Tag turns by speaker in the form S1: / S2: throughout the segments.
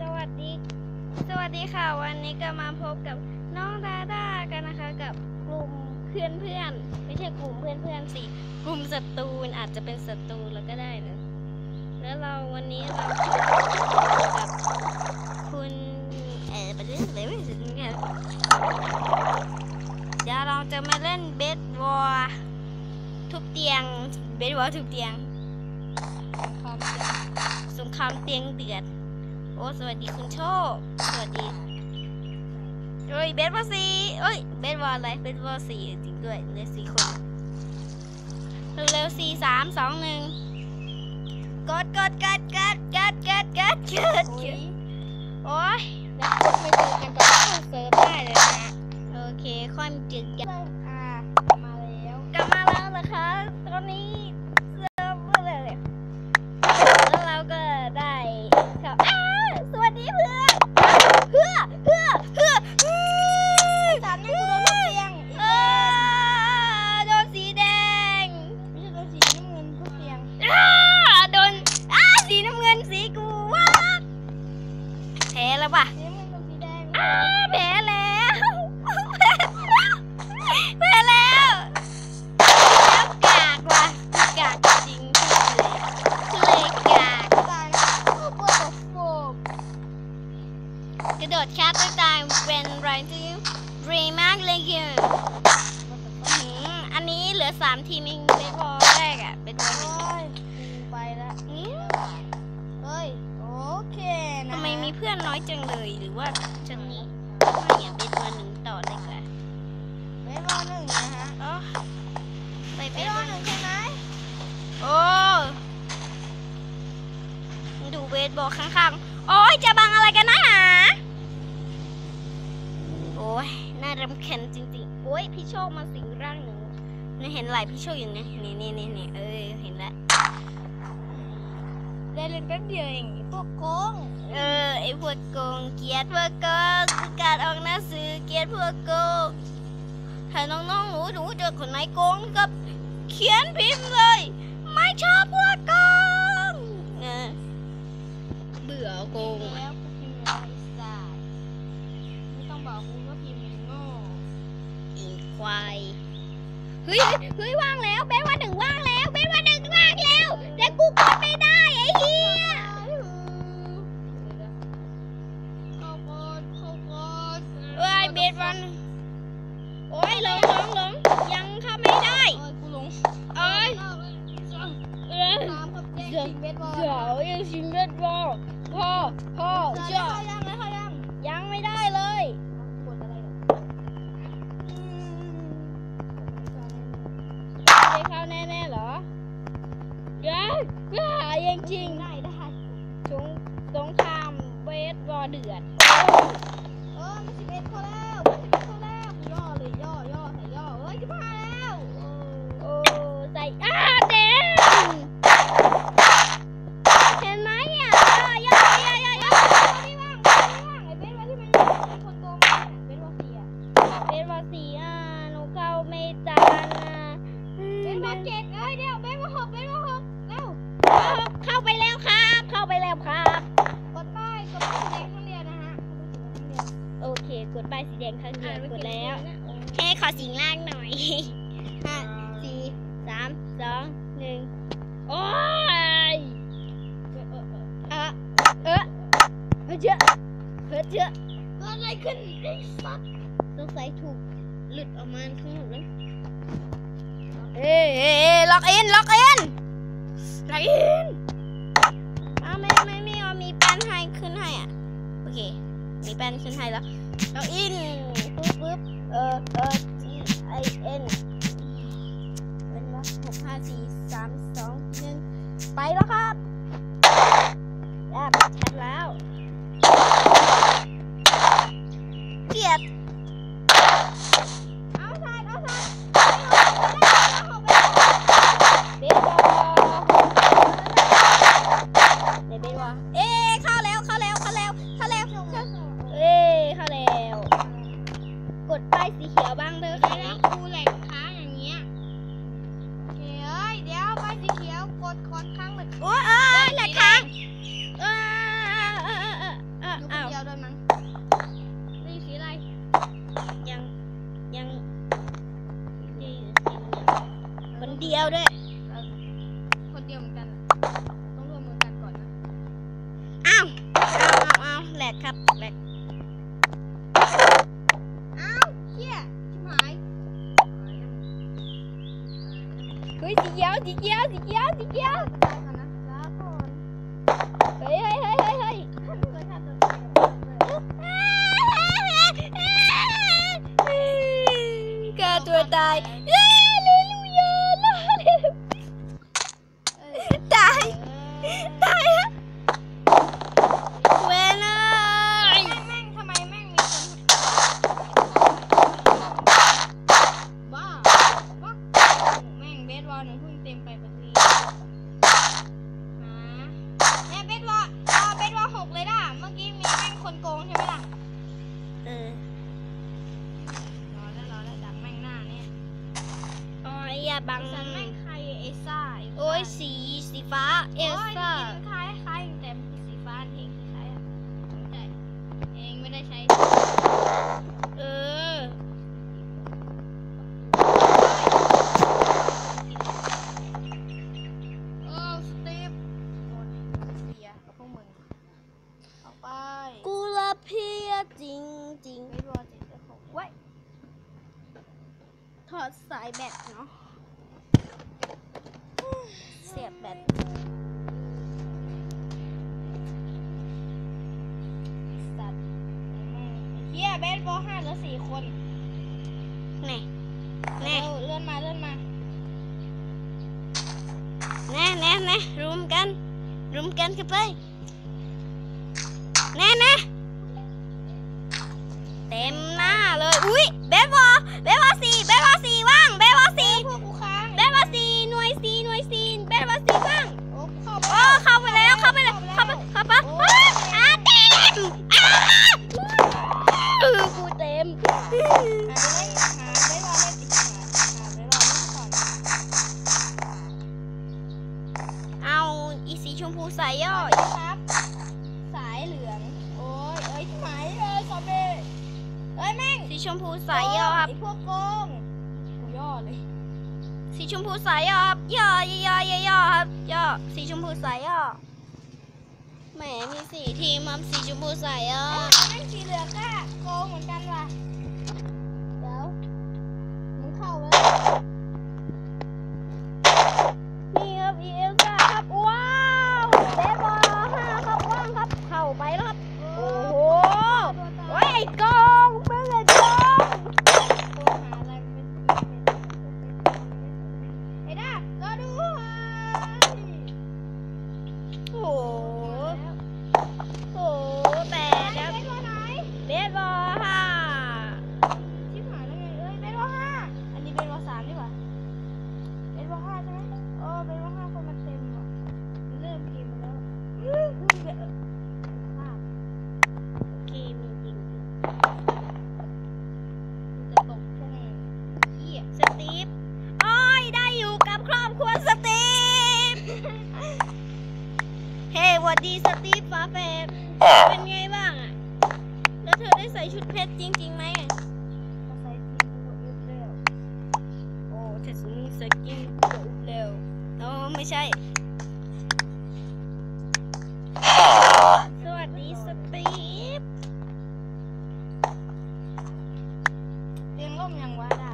S1: สวัสดี สวัสดีค่ะ วันนี้ก็มาพบกับน้องดาด้ากันนะคะ กับกลุ่มเพื่อนเพื่อนไม่ใช่กลุ่มเพื่อนเพื่อนสิกลุ่มศัตรูอาจจะเป็นศัตรูแล้วก็ได้นะแล้วเราวันนี้เรากับคุณเออไปเรื่องเลยไม่ถึงกันเดี๋ยวเราจะมาเล่นเบสบอลทุบเตียงเบสบอลทุบเตียงสงครามเตียงเดือด โอ้สวัสดีคุณโชค สวัสดีเอ้ยเบสบอลสี่เอ้ยเบสบอลอะไรเบสบอลสี่จริงด้วยเหลือสี่คนเร็วๆสี่สามสองหนึ่งกดกดกดกดกดกดกดกดกดโอ้ย
S2: แล้วไม่เจอกันตอนเข้าเซิร์ฟได้เลยนะ
S1: โอเค ค่อยมาเจอกัน Abby! อนน้อยจังเลยหรือ
S2: ว่า
S1: จังนี้ไม่อยากเบสบอลหนึ่งต่อเลยกว่า
S2: เบสบอลหนึ่งนะฮะ
S1: อ๋อไป
S2: เบ
S1: เบ
S2: ส
S1: ส
S2: บบอ
S1: อ
S2: ล
S1: ล
S2: ห
S1: ห
S2: นึ่
S1: นึ่
S2: ง
S1: ง
S2: ใช่ไหม
S1: โอ้ดูเบสบอลข้างๆ โอ้ยจะบังอะไรกันนะหนาโอ้ยน่ารำคาญจริงๆ โอ้ยพี่โชคมาสิงร่างหนึ่งนี่เห็นไหลายพี่โชคอยู่นะนี่นี่นี่นี่เออเห็นแล้ว
S2: ได้เล่นแป๊บเดียวเองไอ้พวกโกง
S1: เออไอพวกโกงเกลียดพวกโกงประกาศออกหนังสือเกลียดพวกโกงถ้าน้องๆหนูหนูเจอคนไหนโกงก็เขียนพิมพ์เลย ไม่ชอบพวกโกงเออเบื่อโกงอะ
S2: แล้วกูพิมพ์แล้วไอ้สัสไม่ต้องบอกกูว่าพิมพ์มันโง่
S1: อีควาย เฮ้ย เฮ้ย ว่างแล้วเบสว่าหนึ่ง สัตว์
S2: ส
S1: งสั
S2: ย
S1: ถูกหลุดออกมาข้างนอกแล้วเอ้ยเอ้ยเอ้ยล็อกอิน ล็อกอิน ล็อกอินอ้าวไม่ไม่ไม่เอามีแป้นให้ขึ้นให้อะ โอเค มีแป้นขึ้นให้แล้ว ล็อกอิน เดี๋ยวบางเดิ
S2: น
S1: ไป
S2: นะกูแหลกค้างอย่างเงี้ยเฮ้ยเดี๋ยวไปสีเขียวกดคอนข้างเหล็ก
S1: โอ้ยเออแหลกค้างออเออเออเออเอ
S2: อเดีย
S1: วด้วย
S2: มั้งนี่สีอะ
S1: ไรยังยั
S2: งคนเดียว
S1: ด้วยคนเดียวเห
S2: มือนกัน
S1: ต้องรว
S2: มมือกันก่อนนะอ้าวอ้าวอ้าวแหลกครับแหลก ฮ้ย
S1: สี อ้ยอย่าบัง
S2: ฉันแม่ใครเอซ่า
S1: โอ้ยสีสีฟ้าเอซ่า
S2: โยนี่มันคล้ายคล้ายแต่สีฟ้าเองใช้ไม่ใช่เองไม่ได้ใช้
S1: เออ
S2: กู
S1: ละเพียจริงจริง
S2: ไม่รอจิตจะของไว้
S1: ถอดสายแบตเนาะ เสียบแบต
S2: สัตว์เฮียเบสบอลห้าเหลือสี่คน
S1: แน่แน่
S2: เร็วเลื่อนมาเลื่อนมา
S1: แน่แน่แน่รุมกัน รุมกันกันไปแน่แน่เต็มหน้าเลย อุ้ย สีชมพูใส่ย่อ
S2: ครับ สายเหลือง โอ้ยเอ้ยที่หมายเอ้ยสอบเบเอ้ยแม่ง
S1: สีชมพูใส่ย่อครับ
S2: ไอพวกโกงกูย่อเลย
S1: สีชมพูสายย่อครับย่อย่อย่อย่อครับย่อสีชมพูสายย่อแหมมีสี่ทีมครับสีชมพูสายย่อ
S2: แม่งสีเหลืองอะโกงเหมือน วัดดี
S1: ส
S2: ตี
S1: ฟฟ้าแฝดเป็นไงบ้างอะแล้วเธอได้ใส่ชุดเพชรจริงๆไหมอะ
S2: มาใส่ทีมตัวอึดเร็ว
S1: โอ้เธอสมสกินเร็วโอ้ไม่ใช่ สวัสดีสตีฟ
S2: เตียงล่มยังวะด่า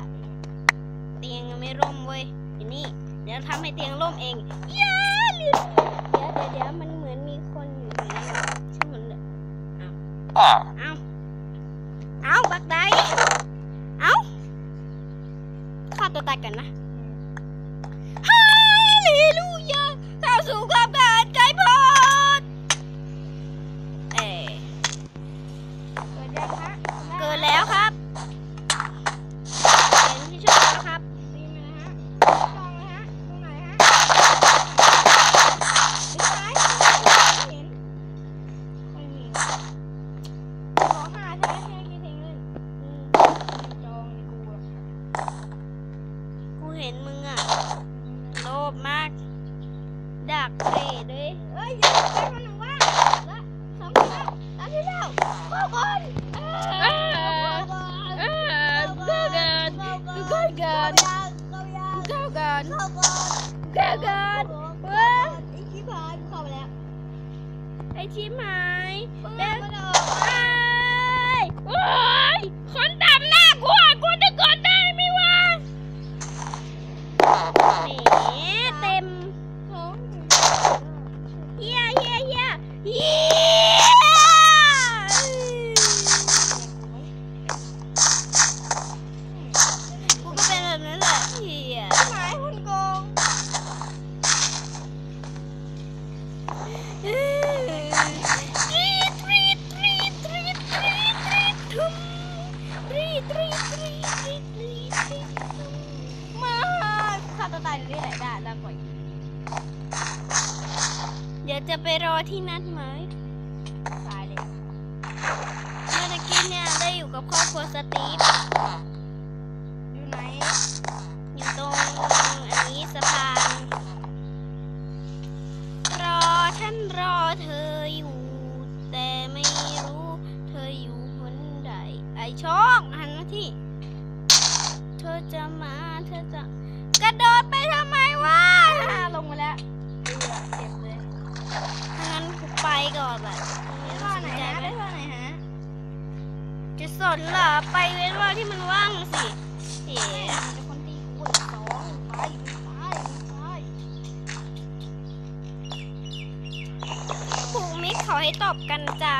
S1: เตียงยังไม่ร่มเว้ยเดี๋ยวนี่ เดี๋ยวทำให้เตียงร่มเองย้าลืมเดี๋ยวเดี๋ยวเดี๋ยวมันเหมือนมีคนอยู่ในนี้ช่างมันเลย เอาเอาเอาบักไดเอาฆ่าตัวตายกันนะฮาเลลูยาเข้าสู่ความการไกลโพดเอ๋
S2: เกิดยังฮะ
S1: เกิดแล้ว ทุกค
S2: นเออเออ
S1: เข้า
S2: กันเข้ากัน
S1: เข้ากั
S2: น
S1: เข้า
S2: กัน
S1: เว้
S2: ยไอชิพายเข้ไปแล้ว
S1: ไอชิมาย
S2: เด็
S1: กไอ้ จะไปร
S2: อ
S1: ที่นัดหมาย
S2: ตายเลย
S1: เมื่อตะกี้เนี่ยได้อยู่กับครอบครัวสตีฟ
S2: อยู่ไหน
S1: อยู่ตรงอันนี้สะพาน รอฉันรอเธออยู่ แต่ไม่รู้เธออยู่หนใด ไอช่องหันมาที่ เธอจะมาเธอจะกระโดดไปทำไมวะ
S2: อ่าลงมาแล้วเอือเจ็บเลย
S1: ถ้า งั้นกูไปก่อนแหละ
S2: เว้นว่าไหนฮะเว้นว่าไหนฮะ
S1: จะสนเหรอ ไปเว้นว่าที่มันว่างสิเอ๋
S2: แม่มันจะคนตีกูอีกสองไปไปไป
S1: ผูกมิกเขาให้ตอบกันจ้า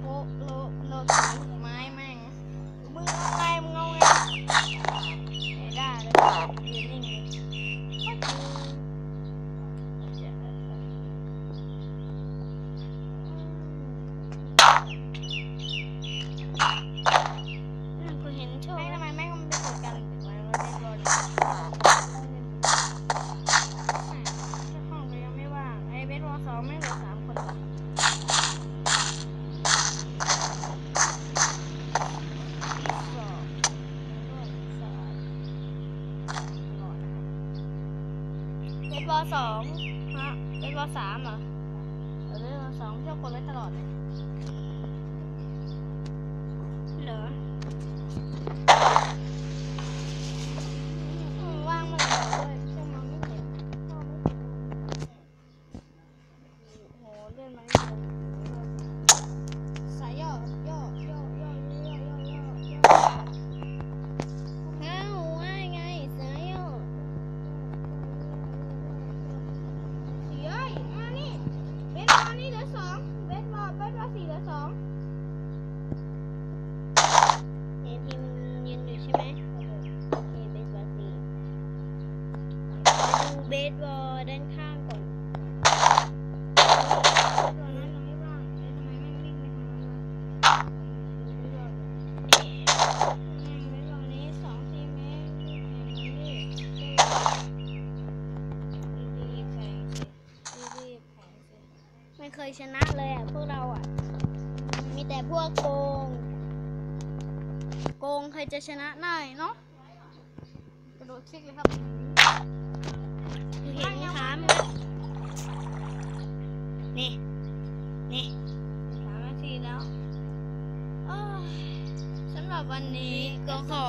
S2: โลโลโล ลสองฮะเบสบอสามเหรอเอ ลือสอ
S1: ง
S2: เห็
S1: นทีมยืนอยู่ใช่ไหมโอเคเบสบอลสี่ดูเบสบอลด้านข้างก่อน
S2: ตอนนั้นเราไม่ว่างเอ๊ะทำไมแม่งวิ่งไปทางนั้นวะเลแม่งเบสบอลนี้สองทีมเองรีบแข่งมันดิรีบแข่งสิรีบแข่งสิ
S1: ไม่เคยชนะเลยอะพวกเราอะ แต่พวกโกง โกงใครจะชนะได้เนาะ
S2: กระโดดคลิกเลยครับ
S1: คือเห็นถามนี่ นี่
S2: สามนาทีแล้ว
S1: โอ้ยสำหรับวันนี้ก็ขอ